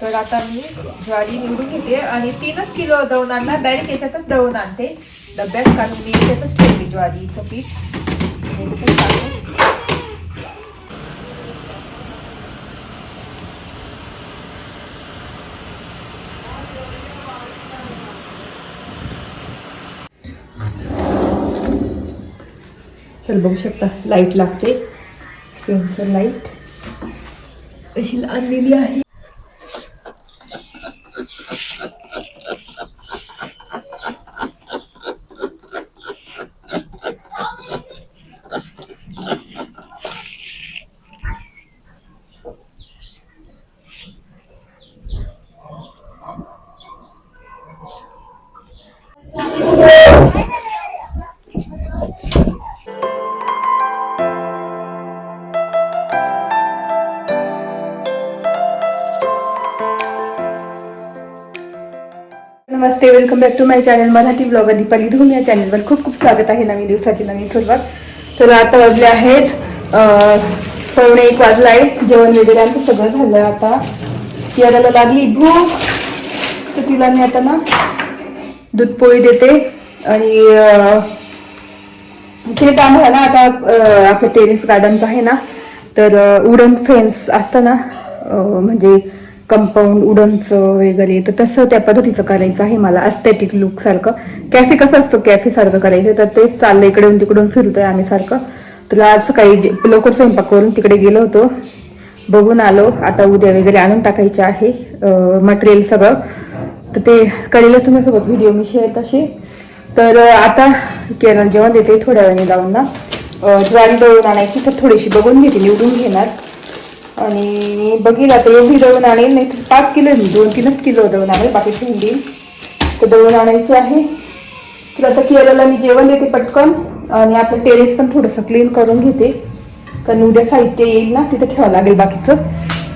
तर आता मी ज्वारी निवडून घेते आणि तीनच किलो दळून आणणार. डायरेक्ट याच्यातच दळून आणते. डब्यात कारण मी याच्यातच ठेवते ज्वारीचं पीठ. तर बघू शकता लाइट लागते. सेन्सर लाइट अशी आणलेली आहे. Welcome back to my channel Marathi blogger Deepali Dhoom या चॅनलवर खूप खूप स्वागत आहे नवीन दिवसाची नवीन सुरुवात. तर आता वाजले आहेत पवणे पावणे एक वाजला आहे जेवण वगैरे आमचं सगळं झालं आता. याला लागली भूक तर तिला मी आता ना दूध पोळी देते आणि ते काम झालं आता आपलं टेरेस गार्डनचं आहे ना. तर उडन फेन्स असतं ना म्हणजे कंपाऊंड उडनचं वगैरे. तर तसं त्या पद्धतीचं करायचं आहे मला अस्थेटिक लुक सारखं. कॅफे कसं असतं? कॅफे सारखं करायचं. तर तेच चाललं इकडून तिकडून फिरतोय आम्ही सारखं. तर आज सकाळी जे- लवकर स्वयंपाक करून तिकडे गेलो होतो. बघून आलो. आता उद्या वगैरे आणून टाकायचे आहे मटेरियल सगळं. तर ते कळेलच तुमच्यासोबत व्हिडिओ मी शेअर तसे तर आता केरळ जेवण देते थोड्या वेळाने जाऊन ना. अं, ज्वारी दळून आणायची तर थोडीशी बघून घेते निवडून घेणार. आणि बघील आता एवढी दळून आणेल नाही तर पाच किलो मी दोन तीनच किलो दळून आणेल बाकी ठेवून देईल तर दळून आणायची आहे. तर आता केरळला मी जेवण देते पटकन आणि आपलं टेरेस पण थोडंसं क्लीन करून घेते. कारण उद्या साहित्य येईल ना तिथं ठेवावं लागेल बाकीचं.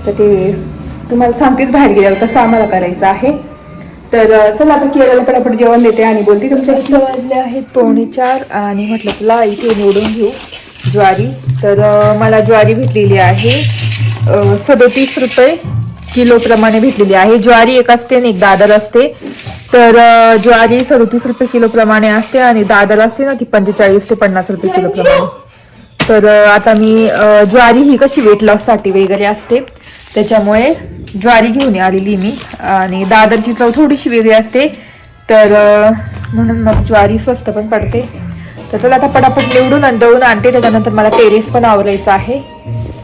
तर ते तुम्हाला सांगतेच बाहेर गेल्यावर कसं आम्हाला करायचं आहे. तर चला आता केरळला पण आपण जेवण देते आणि बोलते तुमच्या वाजले आहेत पावणे चार आणि म्हटलं चला इथे निवडून घेऊ ज्वारी. तर मला ज्वारी भेटलेली आहे. सदोतीस रुपये किलोप्रमाणे भेटलेली आहे. ज्वारी एक असते आणि एक दादर असते. तर ज्वारी सदोतीस रुपये किलोप्रमाणे असते आणि दादर असते ना ती पंचेचाळीस ते पन्नास रुपये किलोप्रमाणे तर आता मी ज्वारी ही कशी वेट लॉससाठी वगैरे असते त्याच्यामुळे ज्वारी घेऊन आलेली मी. आणि दादरची चव थोडीशी वेगळी असते. तर म्हणून मग ज्वारी स्वस्त पण पडते. तर चला आता पटापट निवडून आणि दळून आणते. त्याच्यानंतर मला टेरेस पण आवरायचं आहे.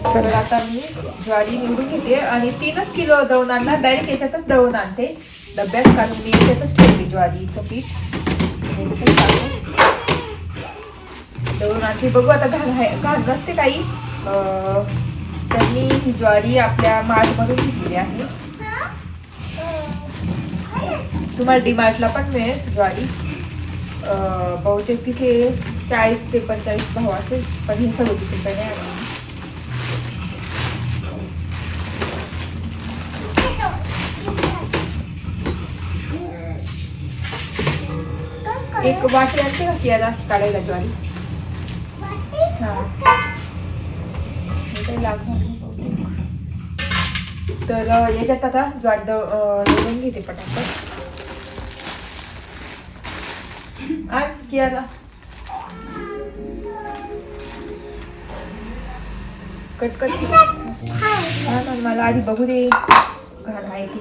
तर आता मी ज्वारी निवडून घेते आणि तीनच किलो दळून आणणार. डायरेक्ट याच्यातच दळून आणते. डब्यात कारण मी याच्यातच ठेवते ज्वारीचं पीठ. दळून आणते. बघू आता घाण आहे. घाण नसते काही तर त्यांनी ज्वारी आपल्या मार्टमधून घेतलेली आहे. तुम्हाला डीमार्टला पण मिळेल ज्वारी. बहुतेक तिथे चाळीस ते पंचाळीस भाव असेल. पण हे सदोतीस तिथे नाही एक वाटी असते का कियाला काढायला ज्वारी? हां. हे काही तर याच्यात आता ज्वारी दळ- अं, दळून घेते पटापट. आण कियाला कट कट हा ना मला आधी बघू दे. घाण आहे की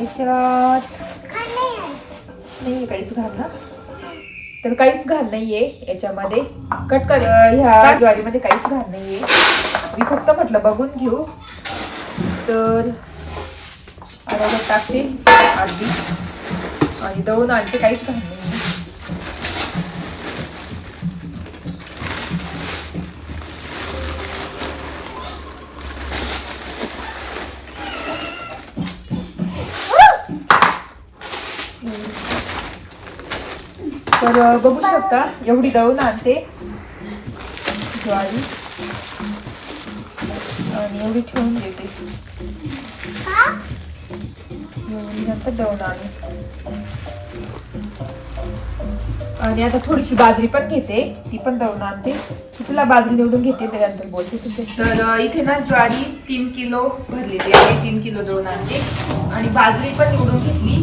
याच्यात नाही काहीच घाल ना तर काहीच घाल नाहीये याच्यामध्ये. कट कर. ह्या ज्वारीमध्ये काहीच घाल नाहीये. मी फक्त म्हटलं बघून घेऊ. तर याच्यात टाकते अर्धी आणि दळून आणते काहीच घाल नाही तर बघू शकता एवढी दळून आणते. ज्वारी. आणि एवढी ठेवून देते. एवढी नंतर दळून आणू. आणि आता थोडीशी बाजरी पण घेते. ती पण दळून आणते. तुला बाजरी निवडून घेते त्यानंतर बोलते तर इथे ना ज्वारी तीन किलो भरलेली आहे. तीन किलो दळून आणते. आणि बाजरी पण निवडून घेतली.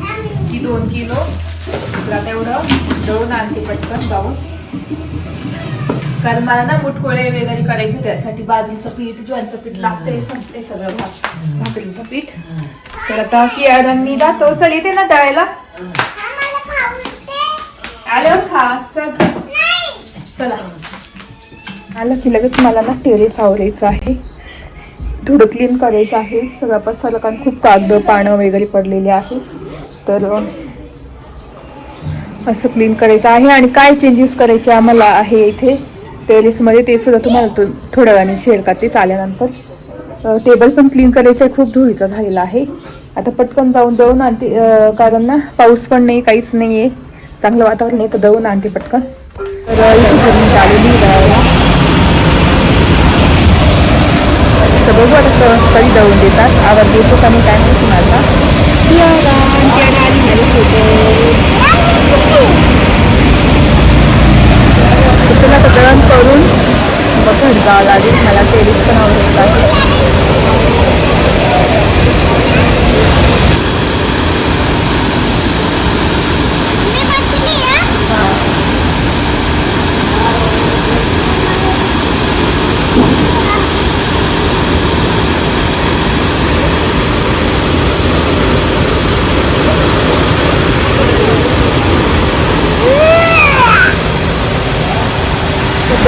ती दोन किलो. तुला तेवढं दळून आणते पटकन जाऊन. कारण मला ना मुटकोळे वगैरे करायचे त्यासाठी बाजरीचं पीठ ज्वारीचं पीठ लागतंय संपते सगळं भाकरीचं पीठ. तर आता कियाडांनी जातो चल येते ना दळायला. आल्यावर खा चल. चला. आलं की लगेच मला ना टेरेस आवरायचं आहे. थोडं क्लीन करायचं आहे. सगळं पसारा कारण खूप कागद पानं वगैरे पडलेले आहे. तर असं क्लीन करायचं आहे आणि काय चेंजेस करायचे आम्हाला आहे इथे? टेरेसमध्ये ते सुद्धा तुम्हाला थोड्या वेळाने शेअर करते आल्यानंतर टेबल पण क्लीन करायचं आहे खूप धुळीचा झालेला आहे. आता पटकन जाऊन दळून आणते कारण ना पाऊस पण नाही काहीच नाही आहे चांगलं वातावरण आहे तर दळून आणते पटकन. तर इथे आलेली तर बघू आता कधी दळून देतात. आवाज येतो का नाही काय माहिती माझा. चला आता दळण करून बघत जावं लागेल मला टेरिस पण आवडायचं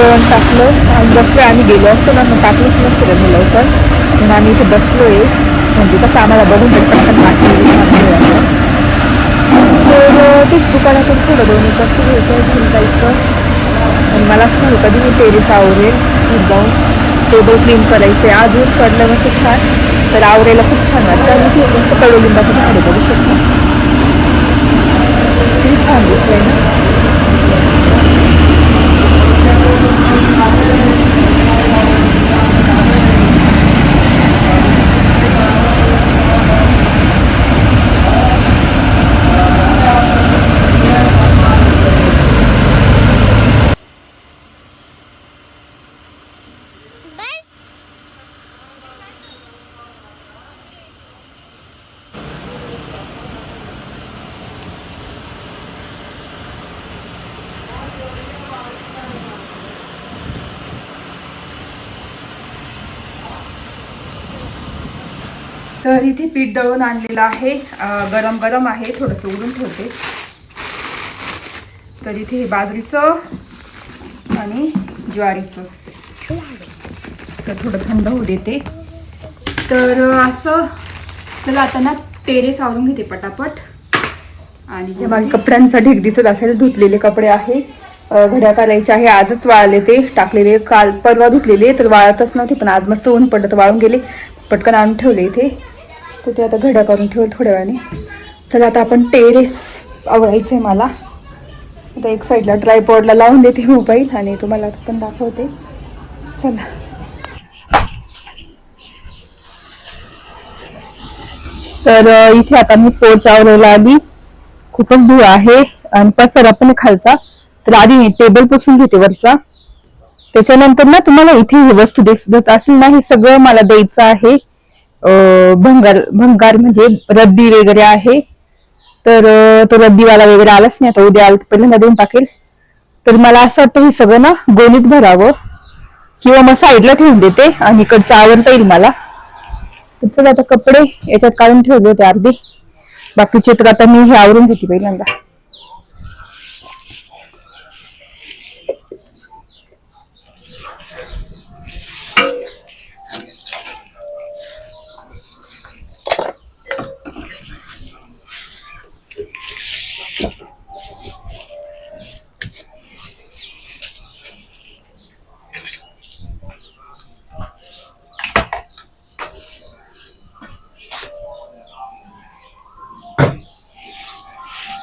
आहे टाकलं आणि बसलो आम्ही गेलो असतो ना मग टाकलंच नसतं मी लवकर. म्हणून आम्ही इथे बसलो आहे म्हणजे कसं आम्हाला बघून ते पटकन तर तेच दुकानातून थोडं दोन एक असतो. घ्यायचं घेऊन जायचं? आणि मला असं झालं कधी मी टेरेस आवरेल घरी जाऊन टेबल क्लीन करायचे. अजून पडलं मस्त छान तर आवरायला खूप छान वाटतं. आणि ते मस्त कडुलिंबाचं झाड करू बघू शकतो. किती छान दिसतंय ना तर इथे पीठ दळून आणलेलं आहे. गरम गरम आहे. थोडंसं उडून ठेवते. तर इथे हे बाजरीचं आणि ज्वारीचं. तर थोडं थंड होऊ देते. तर असं चला आता ना टेरेस आवरून घेते पटापट. आणि जेव्हा कपड्यांचा ढीक दिसत असेल धुतलेले कपडे आहे. घड्या करायचे आहे. आजच वाळले ते. टाकलेले काल परवा धुतलेले. तर वाळतच नव्हते पण आज मस्त ऊन पडलं तर वाळून गेले. पटकन आणून ठेवले इथे. तर ते आता घड्या करून ठेवलं थोड्या वेळाने. चला आता आपण टेरेस आवडायचं आहे मला. आता एक साईडला ट्रायपॉडला लावून देते मोबाईल आणि तुम्हाला पण दाखवते. चला. तर इथे आता मी पोच आवरायला आली. खूपच धूळ आहे आणि पसरा पण खालचा. तर आधी मी टेबल पुसून घेते वरचा. त्याच्यानंतर ना तुम्हाला इथे ही वस्तू दिसत असेल ना हे सगळं मला द्यायचं आहे. भंगार भंगार म्हणजे रद्दी वगैरे आहे. तर तो रद्दीवाला वगैरे आलाच नाही. आता उद्या आला पहिल्यांदा देऊन टाकेल तर मला असं वाटतं हे सगळं ना गोणीत भरावं. किंवा मग साईडला ठेवून देते आणि इकडचं आवडता येईल मला. तर चला आता कपडे याच्यात काढून ठेवले होते अर्धी. बाकीचे तर आता मी हे आवरून घेते पहिल्यांदा.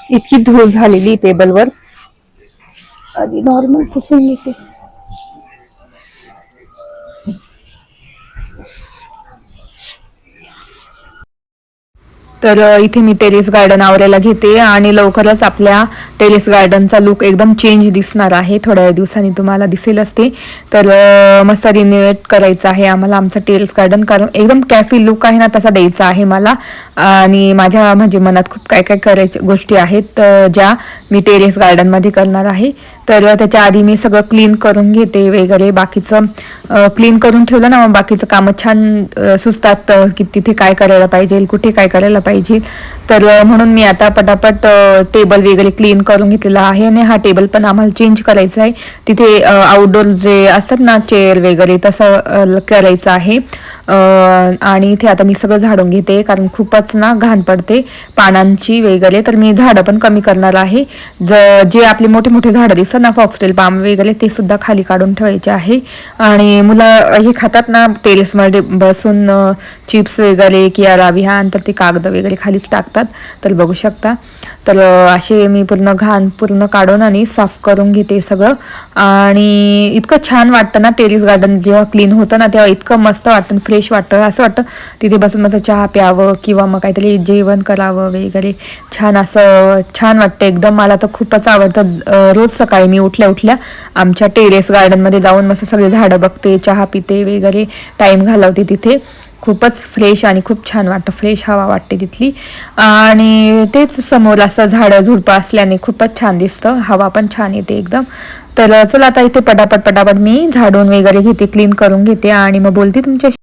इतकी धूळ झालेली टेबलवर. आधी नॉर्मल पुसून घेते. तर इथे मी टेरेस गार्डन आवरायला घेते आणि लवकरच आपल्या टेरेस गार्डनचा लुक एकदम चेंज दिसणार आहे. थोड्या दिवसांनी तुम्हाला दिसेल असते. तर मस्त रिन्युएट करायचं आहे आम्हाला आमचं टेरेस गार्डन कारण एकदम कॅफी लुक आहे ना तसा द्यायचा आहे मला. आणि माझ्या म्हणजे मनात खूप काय काय करायच्या गोष्टी आहेत ज्या मी टेरेस गार्डनमध्ये करणार आहे. तर त्याच्या आधी मी सगळं क्लीन करून घेते वगैरे. बाकीचं क्लीन करून ठेवलं ना मग बाकीचं कामं छान सुचतात की तिथे काय करायला पाहिजे कुठे काय करायला पाहिजे. तर म्हणून मी आता पटापट टेबल वगैरे क्लीन करून घेतलेला आहे आणि हा टेबल पण आम्हाला चेंज करायचा आहे. तिथे आउटडोर जे असतात ना चेअर वगैरे तसं करायचं आहे. आणि इथे आता मी सगळं झाडून घेते कारण खूपच ना घाण पडते पानांची वगैरे. तर मी झाडं पण कमी करणार आहे. ज जे आपले मोठे मोठे झाडं दिसतात ना फॉक्सटेल पाम वगैरे ते सुद्धा खाली काढून ठेवायचे आहे. आणि मुलं हे खातात ना टेरेसमध्ये बसून चिप्स वगैरे किंवा राबिहान तर ते कागद वगैरे खालीच टाकतात. तर बघू शकता. तर असे मी पूर्ण घाण पूर्ण काढून आणि साफ करून घेते सगळं. आणि इतकं छान वाटतं ना टेरिस गार्डन जेव्हा क्लीन होतं ना तेव्हा इतकं मस्त वाटतं. फ्रेश वाटतं. असं वाटतं तिथे बसून माझं चहा प्यावं किंवा मग काहीतरी जेवण करावं वगैरे. छान असं छान वाटतं एकदम. मला तर खूपच आवडतं. रोज सकाळी मी उठल्या उठल्या आमच्या टेरेस गार्डनमध्ये जाऊन मस्त सगळे झाडं बघते चहा पिते वगैरे. टाईम घालवते तिथे. खूपच फ्रेश आणि खूप छान वाटतं. फ्रेश हवा वाटते तिथली. आणि तेच समोर असं झाडं झुडपं असल्याने खूपच छान दिसतं. हवा पण छान येते एकदम. तर चला आता इथे पटापट पटापट मी झाडून वगैरे घेते क्लीन करून घेते आणि मग बोलते तुमच्याशी.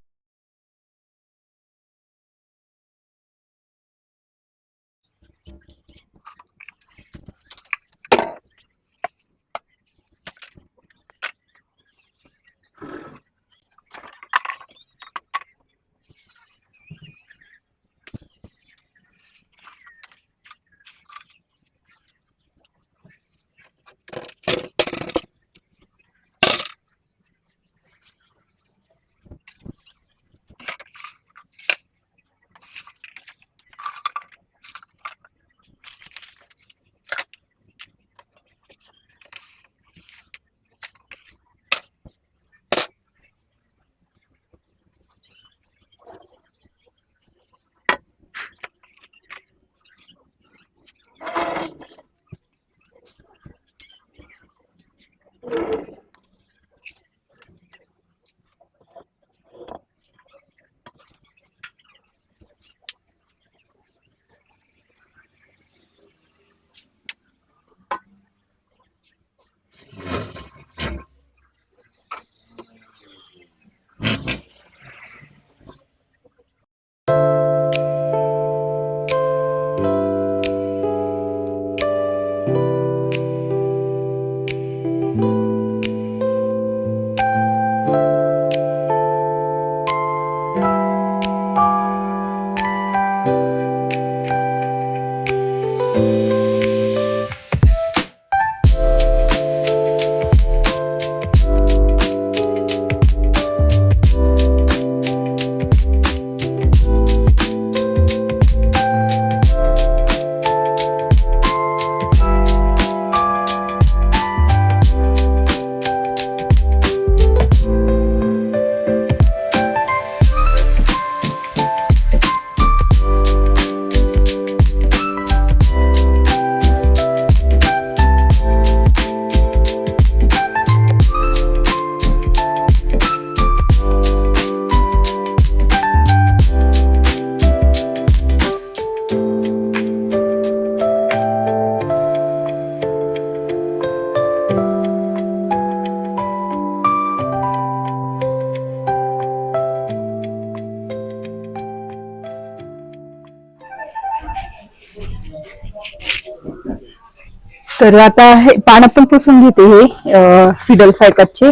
तर आता हे पानं पण पुसून घेते हे फिडल फायकटचे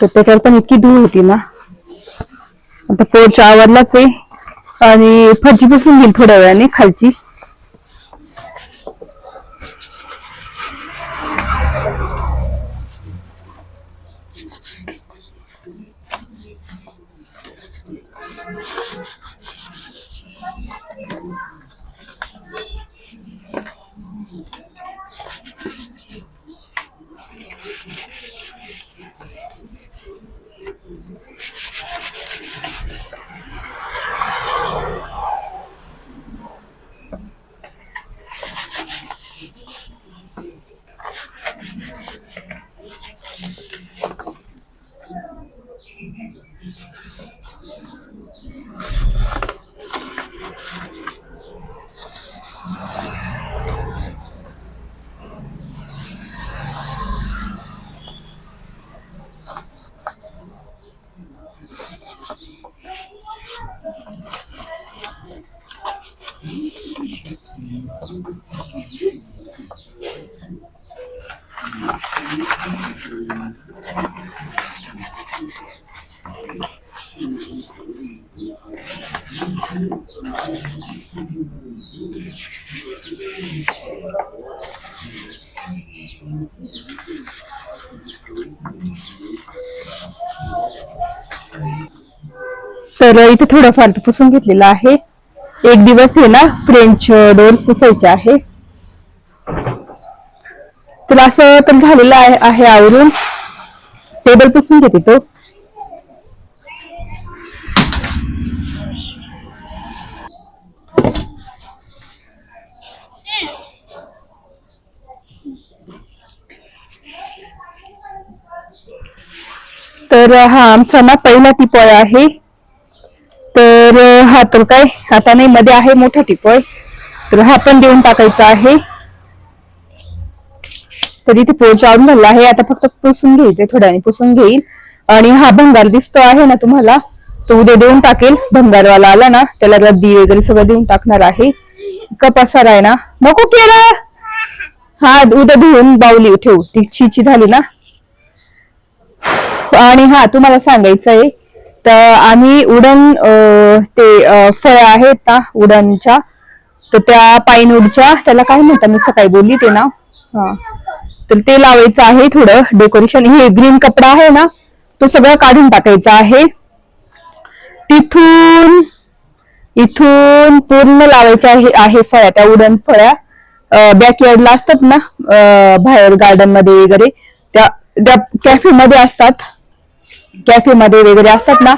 तर त्याच्यावर पण इतकी धूळ होती ना. आता पोर्च आवडलाच आहे. आणि फरची पुसून घेईल थोड्या वेळाने खालची. तर इथे थोडं फार पुसून घेतलेलं आहे. एक दिवस आहे ना फ्रेंच डोर पुसायचे आहे. तर असं तर झालेलं आहे आहे आवरून. टेबल पुसून घेते तो. तर हा आमचा ना पहिला टिपॉय आहे. तर हा तर काय? आता नाही मध्ये आहे मोठा टिपॉय. तर हा पण देऊन टाकायचा आहे. तर इथे पोळ झाला आहे. आता फक्त पुसून घ्यायचंय थोड्याने पुसून घेईल. आणि हा भंगार दिसतो आहे ना तुम्हाला? तो उद्या देऊन टाकेल. भंगारवाला आला ना त्याला रद्दी वगैरे सगळं देऊन टाकणार आहे. कपासार आहे ना. नको केला हा उद्या धुवून बावली ठेवू. ती छिची झाली ना. आणि हा तुम्हाला सांगायचं आहे तर आम्ही उडन ते फळ फळं आहेत ना उडनच्या तर त्या पायनूडच्या त्याला काय म्हणतात मी सकाळी बोलली ते ना हा. तर ते लावायचं आहे थोडं डेकोरेशन हे ग्रीन कपडा आहे ना तो सगळं काढून टाकायचा आहे. तिथून इथून पूर्ण लावायच्या आहे फळ्या त्या उडन फळ्या. बॅकयार्डला असतात ना बाहेर गार्डनमध्ये वगैरे त्या त्या कॅफे मध्ये असतात. कॅफे मध्ये वगैरे असतात ना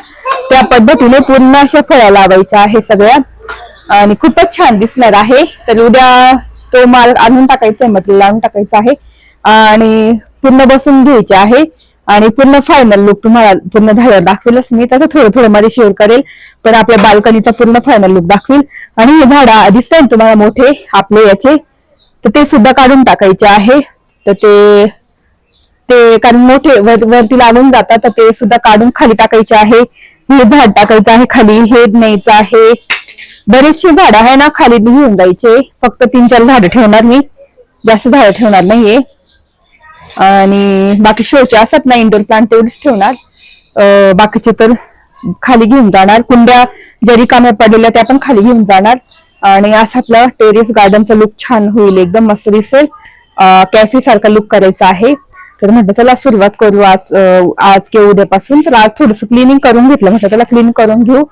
त्या पद्धतीने पूर्ण अशा फळ्या लावायच्या. आहे सगळ्या आणि खूपच छान दिसणार आहे. तर उद्या तो माल आणून टाकायचा आहे मटेरियल आणून टाकायचं आहे. आणि पूर्ण बसून घ्यायचे आहे. आणि पूर्ण फायनल लुक तुम्हाला पूर्ण झाल्यावर दाखवेलच मी. त्याचं थोडं थोडं मध्ये शेअर करेल. पण आपल्या बाल्कनीचा पूर्ण फायनल लुक दाखवेल आणि हे झाड दिसतंय तुम्हाला मोठे आपले याचे. तर ते सुद्धा काढून टाकायचे आहे. तर ते ते कारण मोठे वर- वरती लागून जातात तर ते सुद्धा काढून खाली टाकायचे आहे. हे झाड टाकायचं आहे खाली हे न्यायचं आहे. बरेचसे झाड आहे ना खाली घेऊन जायचे. फक्त तीन चार झाड ठेवणार मी. जास्त झाड ठेवणार नाहीये. आणि बाकी शोचे असतात ना इंडोर प्लांट तेवढेच ठेवणार. बाकीचे तर खाली घेऊन जाणार. कुंड्या ज्या रिकाम्या पडलेल्या त्या पण खाली घेऊन जाणार. आणि असं आपलं टेरेस गार्डनचा लुक छान होईल. एकदम मस्त दिसेल. कॅफे सारखा लुक करायचा आहे. तर म्हटलं चला सुरुवात करू. आज आज किंवा उद्यापासून. तर आज थोडस क्लिनिंग करून घेतलं. म्हटलं त्याला क्लीन करून घेऊ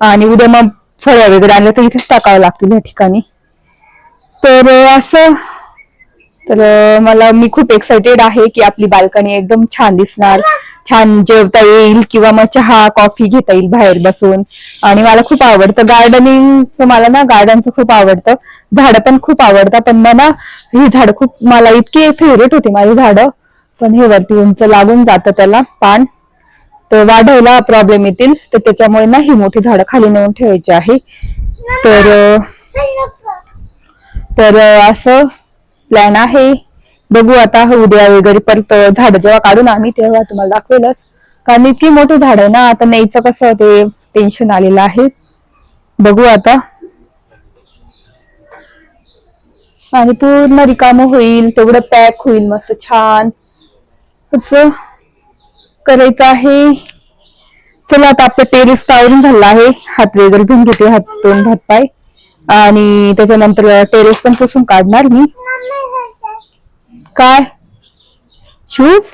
आणि उद्या मग फळ वगैरे आणलं तर इथेच टाकावं लागतील या ठिकाणी. तर असं. तर मला मी खूप एक्सायटेड आहे की आपली बाल्कनी एकदम छान दिसणार. छान जेवता येईल किंवा मग चहा कॉफी घेता येईल बाहेर बसून. आणि मला खूप आवडतं. गार्डनिंगचं मला ना गार्डनचं खूप आवडतं. झाडं पण खूप आवडतात. पण मला ही झाडं खूप मला इतके फेवरेट होती माझी झाडं. पण हे वरती उंच लागून जातं त्याला पान. तर वाढवला प्रॉब्लेम येतील. तर त्याच्यामुळे ना ही मोठी झाडं खाली नेऊन ठेवायची आहे. तर तर असं प्लॅन आहे. बघू आता उद्या वगैरे परत झाड जेव्हा काढून आम्ही तेव्हा तुम्हाला दाखवेलच. कारण इतकी मोठी झाड आहे ना आता न्यायचं कसं ते टेन्शन आलेलं आहे. बघू आता. आणि पूर्ण रिकाम होईल तेवढं पॅक होईल मस्त छान. असं करायचं आहे. चला आता आपलं टेरिस आवरून झाला आहे. हात वगैरे धुवून घेते हात दोन हात पाय. आणि त्याच्यानंतर टेरेस पण पुसून काढणार मी. काय? शूज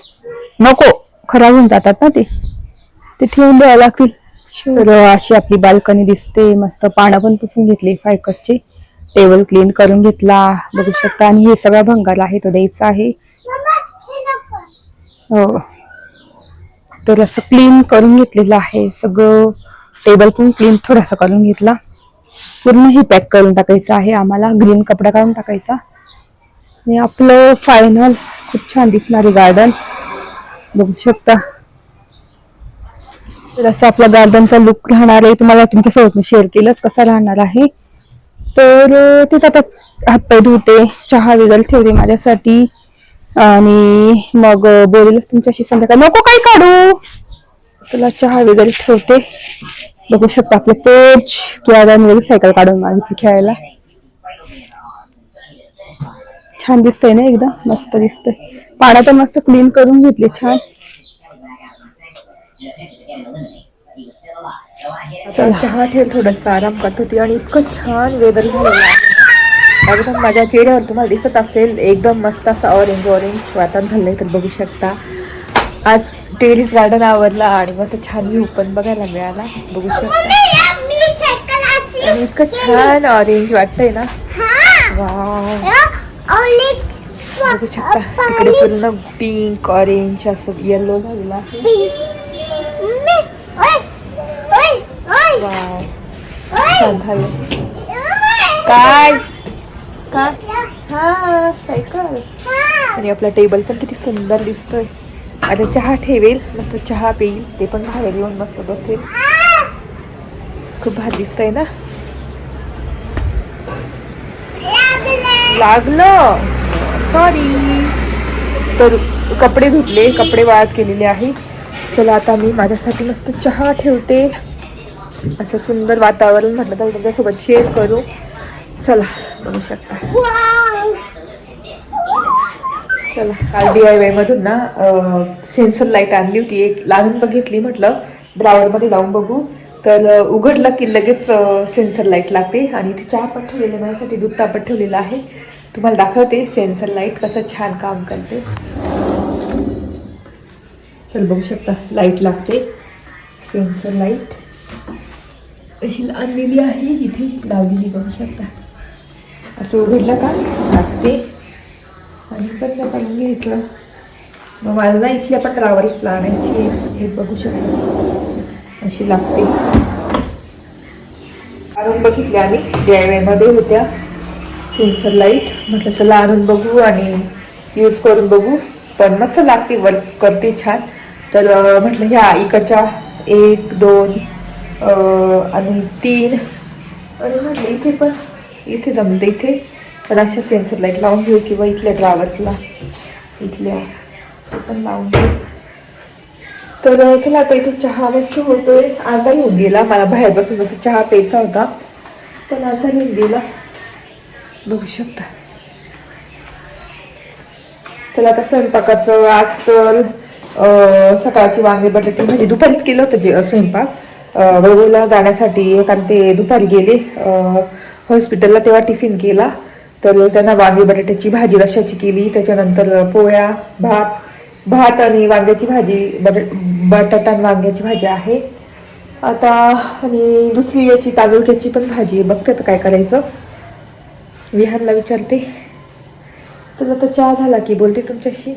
नको. खराब होऊन जातात ना ते. ते ठेवून द्यावं लागतील. तर अशी आपली बाल्कनी दिसते. मस्त पानं पण पुसून घेतली फायकटची टेबल क्लीन करून घेतला बघू शकता. आणि हे सगळा भंगार आहे तो द्यायचा आहे. तर असं क्लीन करून घेतलेलं आहे. सगळं टेबल पण क्लीन थोडासा करून घेतला. पूर्ण ही पॅक करून टाकायचं आहे. आम्हाला ग्रीन कपडा काढून टाकायचा. आणि आपलं फायनल खूप छान दिसणारे गार्डन बघू शकता. तर असं आपला गार्डनचा लुक राहणार आहे. तुम्हाला तुमच्यासोबत मी शेअर केलंच कसा राहणार आहे. तर तेच आता हातपाय धुते चहा वगैरे ठेवते माझ्यासाठी. आणि मग अं, बोलेलच तुमच्याशी संध्याकाळी. नको काही काढू. चला चहा वगैरे ठेवते. बघू शकता आपले पोच किंवा वगैरे सायकल काढून मागितली खेळायला. छान दिसतंय ना एकदा? मस्त दिसतंय. पाण्यात तर मस्त क्लीन करून घेतले छान. चल. चहा ठेव थोडस आराम करत होती आणि इतकं छान वेदर झालेलं एकदम माझ्या चेहऱ्यावर तुम्हाला दिसत असेल एकदम मस्त असं ऑरेंज ऑरेंज वातावरण झालंय तर बघू शकता. आज टेरिस गार्डन आवरला आणि मस्त छान व्ह्यू पण बघायला मिळाला. बघू शकता. आणि इतकं छान ऑरेंज वाटतंय ना. बघू शकता. तिकडे पूर्ण पिंक ऑरेंज असं येलो झालेलं आहे. छान झालं. काय? काय हा सायकल. आणि आपला टेबल पण किती सुंदर दिसतोय. आता चहा ठेवेल मस्त चहा पेईल ते पण बाहेर येऊन मस्त बसेल. खूप भारी दिसतंय ना? लागलं. सॉरी तर कपडे धुतले कपडे वाळत केलेले आहे चला आता मी माझ्यासाठी मस्त चहा ठेवते. असं सुंदर वातावरण म्हटलं तर तुमच्यासोबत शेअर करू. चला. बघू शकता. चला काल डी आय वायमधून ना सेन्सर लाइट आणली होती एक लावून बघितली म्हटलं. ड्रावरमध्ये लावून बघू. तर उघडलं की लगेच सेन्सर लाइट लागते. आणि इथे चहा पण ठेवलेलं माझ्यासाठी दूध तापत ठेवलेलं आहे. तुम्हाला दाखवते सेन्सर लाइट कसं छान काम करते. तर बघू शकता लाइट लागते. सेन्सर लाइट अशी आणलेली आहे इथे लावलेली बघू शकता. असं उघडलं का? लागते. आणि बंद पण घेतलं मग मला ना इथल्या पण रावरीच लावायची. हे बघू शकतो. अशी लागते. आणून बघितल्या आम्ही. डी होत्या. Sensor light. म्हटलं चला आणून बघू आणि यूज करून बघू. पण मस्त लागते. वर्क करते छान. तर म्हटलं ह्या इकडच्या एक दोन आणि तीन. आणि म्हटलं इथे पण इथे जमते इथे. पण अशा सेन्सर लाइट लावून घेऊ किंवा इथल्या ड्रायव्हर्सला इथल्या. ते पण लावून घेऊ. तर चला आता इथे चहा मस्त होतोय. आता येऊन गेला. मला बाहेर बसून जसं चहा प्यायचा होता. पण आता येऊन गेला. बघू शकता. चला आता स्वयंपाकाचं आज सकाळची वांगे बटाटे म्हणजे दुपारीच केलं होतं जे स्वयंपाक. अं, जाण्यासाठी. कारण ते दुपारी गेले. हॉस्पिटलला तेव्हा टिफिन केला. तर त्यांना वांगे बटाट्याची भाजी रशाची केली. त्याच्यानंतर पोळ्या भात भात आणि वांग्याची भाजी बट बटाटा आणि वांग्याची भाजी आहे. आता आणि दुसरी याची तांदूळक्याची पण भाजी आहे. बघते काय करायचं. विहानला विचारते. चला तर चहा झाला की बोलते तुमच्याशी.